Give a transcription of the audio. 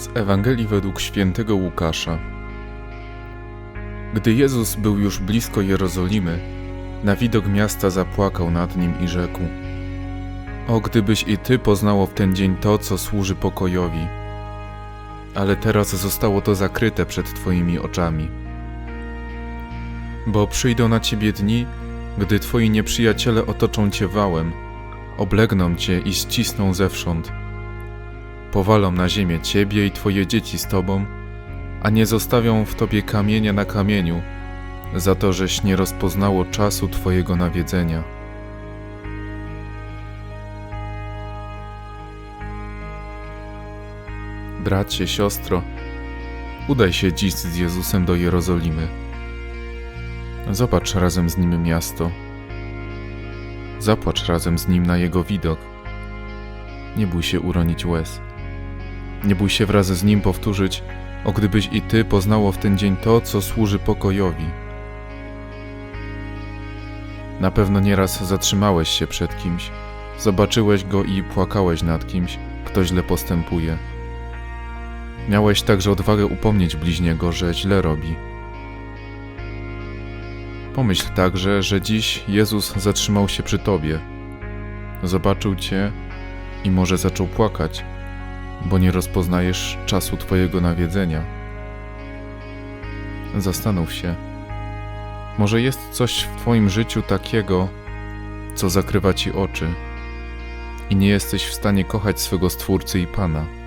Z Ewangelii według świętego Łukasza. Gdy Jezus był już blisko Jerozolimy, na widok miasta zapłakał nad nim i rzekł: O, gdybyś i ty poznało w ten dzień to, co służy pokojowi, ale teraz zostało to zakryte przed twoimi oczami. Bo przyjdą na ciebie dni, gdy twoi nieprzyjaciele otoczą cię wałem, oblegną cię i ścisną zewsząd powalą na ziemię ciebie i twoje dzieci z tobą, a nie zostawią w tobie kamienia na kamieniu, za to, żeś nie rozpoznało czasu twojego nawiedzenia. Bracie, siostro, udaj się dziś z Jezusem do Jerozolimy. Zobacz razem z nim miasto. Zapłacz razem z nim na jego widok. Nie bój się uronić łez. Nie bój się wraz z nim powtórzyć, o gdybyś i ty poznało w ten dzień to, co służy pokojowi. Na pewno nieraz zatrzymałeś się przed kimś, zobaczyłeś go i płakałeś nad kimś, kto źle postępuje. Miałeś także odwagę upomnieć bliźniego, że źle robi. Pomyśl także, że dziś Jezus zatrzymał się przy tobie. Zobaczył cię i może zaczął płakać bo nie rozpoznajesz czasu Twojego nawiedzenia. Zastanów się, może jest coś w Twoim życiu takiego, co zakrywa Ci oczy i nie jesteś w stanie kochać swego Stwórcy i Pana.